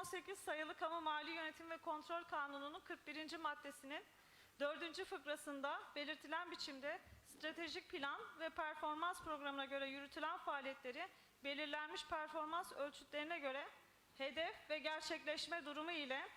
5018 sayılı Kamu Mali Yönetim ve Kontrol Kanunu'nun 41. maddesinin 4. fıkrasında belirtilen biçimde stratejik plan ve performans programına göre yürütülen faaliyetleri belirlenmiş performans ölçütlerine göre hedef ve gerçekleşme durumu ile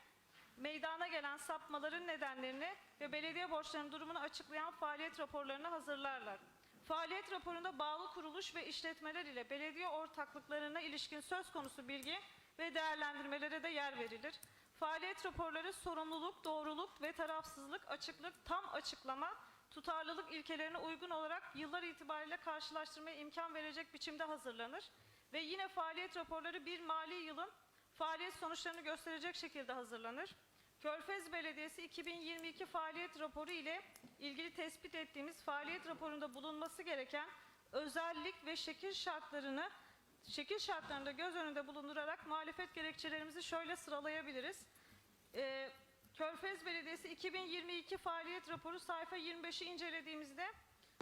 meydana gelen sapmaların nedenlerini ve belediye borçlarının durumunu açıklayan faaliyet raporlarını hazırlarlar. Faaliyet raporunda bağlı kuruluş ve işletmeler ile belediye ortaklıklarına ilişkin söz konusu bilgi ve değerlendirmelere de yer verilir. Faaliyet raporları sorumluluk, doğruluk ve tarafsızlık, açıklık, tam açıklama, tutarlılık ilkelerine uygun olarak yıllar itibariyle karşılaştırmaya imkan verecek biçimde hazırlanır. Ve yine faaliyet raporları bir mali yılın faaliyet sonuçlarını gösterecek şekilde hazırlanır. Körfez Belediyesi 2022 faaliyet raporu ile ilgili tespit ettiğimiz faaliyet raporunda bulunması gereken özellik ve şekil şartlarını şekil şartlarında göz önünde bulundurarak muhalefet gerekçelerimizi şöyle sıralayabiliriz. Ee, Körfez Belediyesi 2022 faaliyet raporu sayfa 25'i incelediğimizde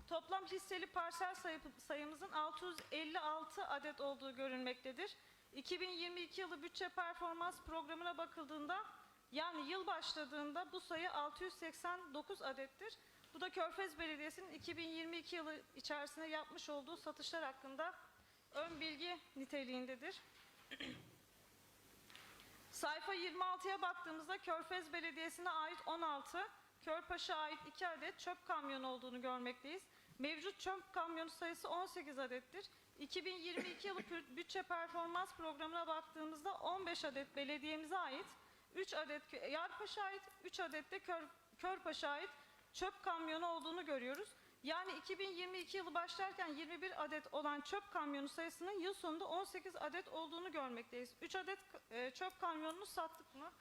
toplam hisseli parsel sayı- sayımızın 656 adet olduğu görülmektedir. 2022 yılı bütçe performans programına bakıldığında yani yıl başladığında bu sayı 689 adettir. Bu da Körfez Belediyesi'nin 2022 yılı içerisinde yapmış olduğu satışlar hakkında ön bilgi niteliğindedir. Sayfa 26'ya baktığımızda Körfez Belediyesi'ne ait 16, Körpaş'a ait 2 adet çöp kamyonu olduğunu görmekteyiz. Mevcut çöp kamyonu sayısı 18 adettir. 2022 yılı bütçe performans programına baktığımızda 15 adet belediyemize ait, 3 adet Yarpaş'a ait, 3 adet de Kör, Körpaş'a ait çöp kamyonu olduğunu görüyoruz. Yani 2022 yılı başlarken 21 adet olan çöp kamyonu sayısının yıl sonunda 18 adet olduğunu görmekteyiz. 3 adet e, çöp kamyonunu sattık mı?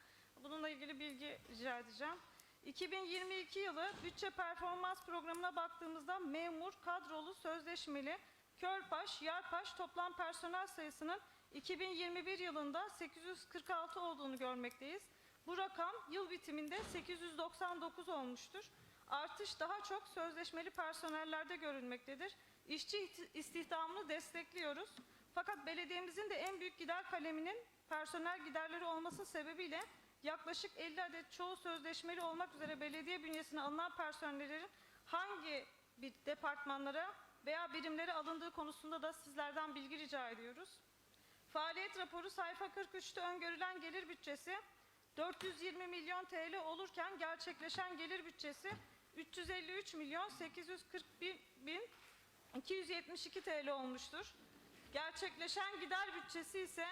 Bununla ilgili bilgi rica edeceğim. 2022 yılı bütçe performans programına baktığımızda memur, kadrolu, sözleşmeli, Körpaş, Yarpaş toplam personel sayısının 2021 yılında 846 olduğunu görmekteyiz. Bu rakam yıl bitiminde 899 olmuştur. Artış daha çok sözleşmeli personellerde görülmektedir. İşçi istihdamını destekliyoruz. Fakat belediyemizin de en büyük gider kaleminin personel giderleri olması sebebiyle yaklaşık 50 adet çoğu sözleşmeli olmak üzere belediye bünyesine alınan personellerin hangi bir departmanlara veya birimlere alındığı konusunda da sizlerden bilgi rica ediyoruz. Faaliyet raporu sayfa 43'te öngörülen gelir bütçesi 420 milyon TL olurken gerçekleşen gelir bütçesi 353 milyon 841 bin 272 TL olmuştur. Gerçekleşen gider bütçesi ise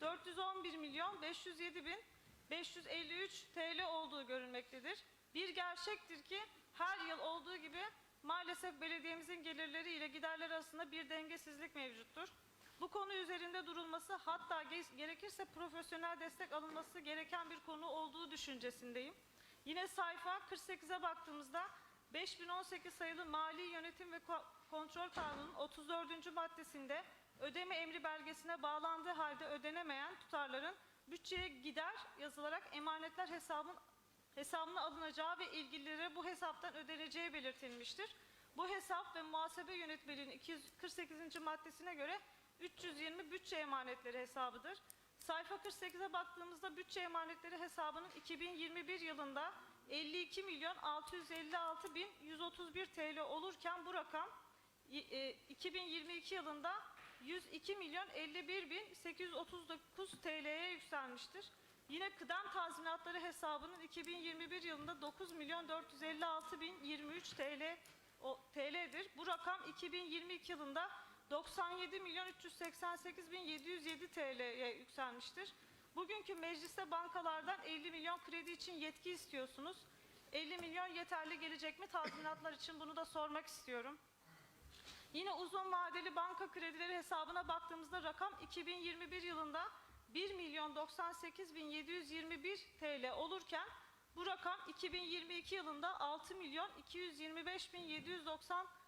411 milyon 507 bin 553 TL olduğu görülmektedir. Bir gerçektir ki her yıl olduğu gibi maalesef belediyemizin gelirleri ile giderler arasında bir dengesizlik mevcuttur. Bu konu üzerinde durulması hatta ge- gerekirse profesyonel destek alınması gereken bir konu olduğu düşüncesindeyim. Yine sayfa 48'e baktığımızda 5018 sayılı Mali Yönetim ve Ko- Kontrol Kanunu'nun 34. maddesinde ödeme emri belgesine bağlandığı halde ödenemeyen tutarların bütçeye gider yazılarak emanetler hesabın hesabına alınacağı ve ilgililere bu hesaptan ödeneceği belirtilmiştir. Bu hesap ve muhasebe yönetmeliğinin 248. maddesine göre 320 bütçe emanetleri hesabıdır. Sayfa 48'e baktığımızda bütçe emanetleri hesabının 2021 yılında 52 milyon 656 bin 131 TL olurken bu rakam e, 2022 yılında 102 milyon 51 bin 839 TL'ye yükselmiştir. Yine kıdem tazminatları hesabının 2021 yılında 9 milyon 456 bin 23 TL o TL'dir. Bu rakam 2022 yılında 97 milyon 388 bin 707 TL'ye yükselmiştir. Bugünkü mecliste bankalardan 50 milyon kredi için yetki istiyorsunuz. 50 milyon yeterli gelecek mi tazminatlar için bunu da sormak istiyorum. Yine uzun vadeli banka kredileri hesabına baktığımızda rakam 2021 yılında 1 milyon 98 bin 721 TL olurken bu rakam 2022 yılında 6 milyon 225 bin 790 TL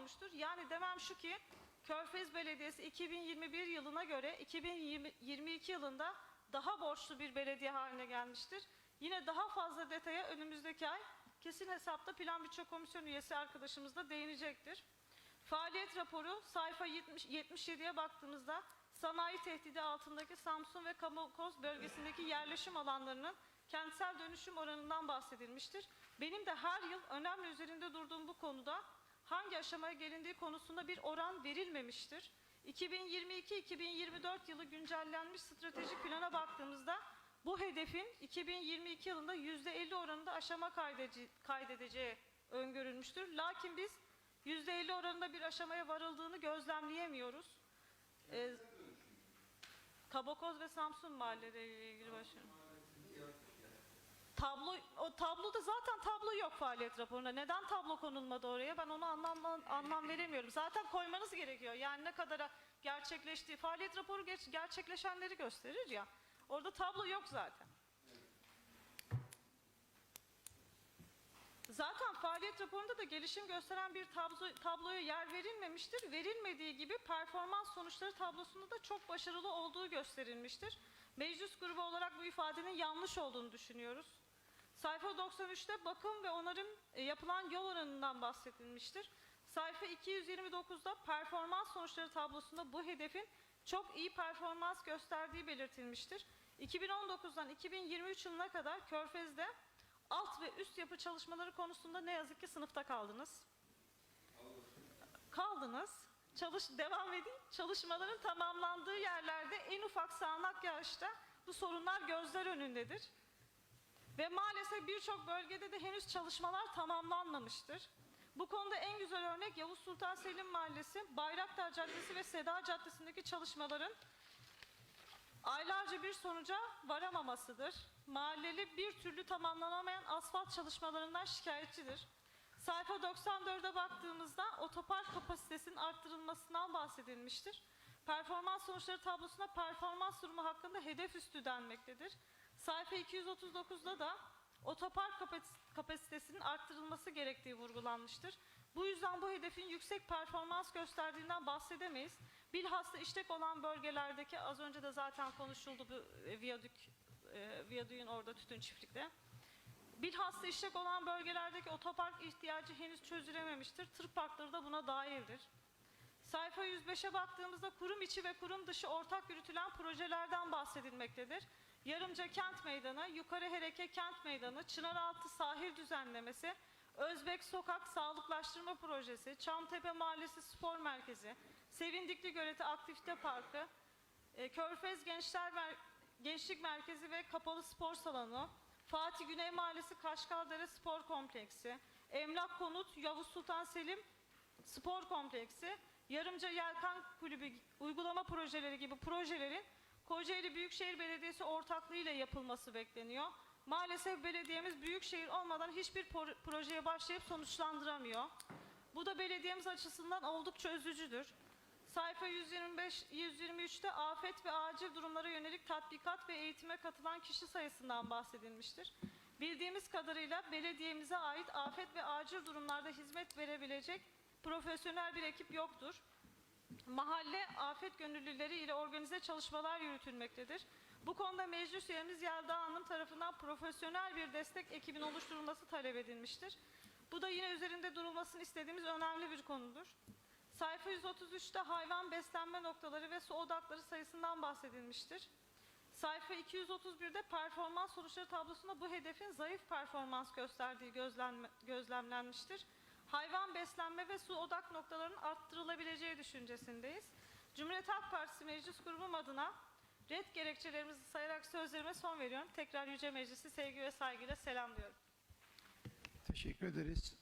olmuştur. Yani demem şu ki Körfez Belediyesi 2021 yılına göre 2022 yılında daha borçlu bir belediye haline gelmiştir. Yine daha fazla detaya önümüzdeki ay kesin hesapta plan bütçe komisyonu üyesi arkadaşımız da değinecektir. Faaliyet raporu sayfa 70 77'ye baktığımızda sanayi tehdidi altındaki Samsun ve Kamukoz bölgesindeki yerleşim alanlarının kentsel dönüşüm oranından bahsedilmiştir. Benim de her yıl önemli üzerinde durduğum bu konuda hangi aşamaya gelindiği konusunda bir oran verilmemiştir. 2022-2024 yılı güncellenmiş stratejik plana baktığımızda bu hedefin 2022 yılında %50 oranında aşama kaydedeceği öngörülmüştür. Lakin biz %50 oranında bir aşamaya varıldığını gözlemleyemiyoruz. Ee, Kabakoz ve Samsun mahalleleriyle ilgili başkanım. Tablo, o tabloda zaten tablo yok faaliyet raporunda. Neden tablo konulmadı oraya? Ben onu anlam, anlam veremiyorum. Zaten koymanız gerekiyor. Yani ne kadara gerçekleştiği, faaliyet raporu gerçekleşenleri gösterir ya. Orada tablo yok zaten. Zaten faaliyet raporunda da gelişim gösteren bir tablo, tabloya yer verilmemiştir. Verilmediği gibi performans sonuçları tablosunda da çok başarılı olduğu gösterilmiştir. Meclis grubu olarak bu ifadenin yanlış olduğunu düşünüyoruz. Sayfa 93'te bakım ve onarım e, yapılan yol oranından bahsedilmiştir. Sayfa 229'da performans sonuçları tablosunda bu hedefin çok iyi performans gösterdiği belirtilmiştir. 2019'dan 2023 yılına kadar Körfez'de alt ve üst yapı çalışmaları konusunda ne yazık ki sınıfta kaldınız. Kaldınız. Çalış, devam edeyim. Çalışmaların tamamlandığı yerlerde en ufak sağanak yağışta bu sorunlar gözler önündedir. Ve maalesef birçok bölgede de henüz çalışmalar tamamlanmamıştır. Bu konuda en güzel örnek Yavuz Sultan Selim Mahallesi, Bayraktar Caddesi ve Seda Caddesi'ndeki çalışmaların aylarca bir sonuca varamamasıdır. Mahalleli bir türlü tamamlanamayan asfalt çalışmalarından şikayetçidir. Sayfa 94'e baktığımızda otopark kapasitesinin arttırılmasından bahsedilmiştir. Performans sonuçları tablosunda performans durumu hakkında hedef üstü denmektedir. Sayfa 239'da da otopark kapas- kapasitesinin arttırılması gerektiği vurgulanmıştır. Bu yüzden bu hedefin yüksek performans gösterdiğinden bahsedemeyiz. Bilhassa işlek olan bölgelerdeki az önce de zaten konuşuldu bu e, viyadük e, viyadüğün orada tütün çiftlikte. Bilhassa işlek olan bölgelerdeki otopark ihtiyacı henüz çözülememiştir. Tır parkları da buna dahildir. Sayfa 105'e baktığımızda kurum içi ve kurum dışı ortak yürütülen projelerden bahsedilmektedir. Yarımca Kent Meydanı, Yukarı Hereke Kent Meydanı, Çınaraltı Sahil Düzenlemesi, Özbek Sokak Sağlıklaştırma Projesi, Çamtepe Mahallesi Spor Merkezi, Sevindikli Göleti Aktivite Parkı, e, Körfez Gençler Mer- Gençlik Merkezi ve Kapalı Spor Salonu, Fatih Güney Mahallesi Kaşkaldere Spor Kompleksi, Emlak Konut Yavuz Sultan Selim Spor Kompleksi, Yarımca Yelkan Kulübü uygulama projeleri gibi projelerin Kocaeli Büyükşehir Belediyesi ortaklığıyla yapılması bekleniyor. Maalesef belediyemiz büyükşehir olmadan hiçbir pro- projeye başlayıp sonuçlandıramıyor. Bu da belediyemiz açısından oldukça üzücüdür. Sayfa 125 123'te afet ve acil durumlara yönelik tatbikat ve eğitime katılan kişi sayısından bahsedilmiştir. Bildiğimiz kadarıyla belediyemize ait afet ve acil durumlarda hizmet verebilecek profesyonel bir ekip yoktur. Mahalle afet gönüllüleri ile organize çalışmalar yürütülmektedir. Bu konuda meclis üyemiz Yelda Hanım tarafından profesyonel bir destek ekibin oluşturulması talep edilmiştir. Bu da yine üzerinde durulmasını istediğimiz önemli bir konudur. Sayfa 133'te hayvan beslenme noktaları ve su odakları sayısından bahsedilmiştir. Sayfa 231'de performans sonuçları tablosunda bu hedefin zayıf performans gösterdiği gözlenme- gözlemlenmiştir. Hayvan beslenme ve su odak noktalarının arttırılabileceği düşüncesindeyiz. Cumhuriyet Halk Partisi Meclis Grubum adına red gerekçelerimizi sayarak sözlerime son veriyorum. Tekrar Yüce Meclisi sevgi ve saygıyla selamlıyorum. Teşekkür ederiz.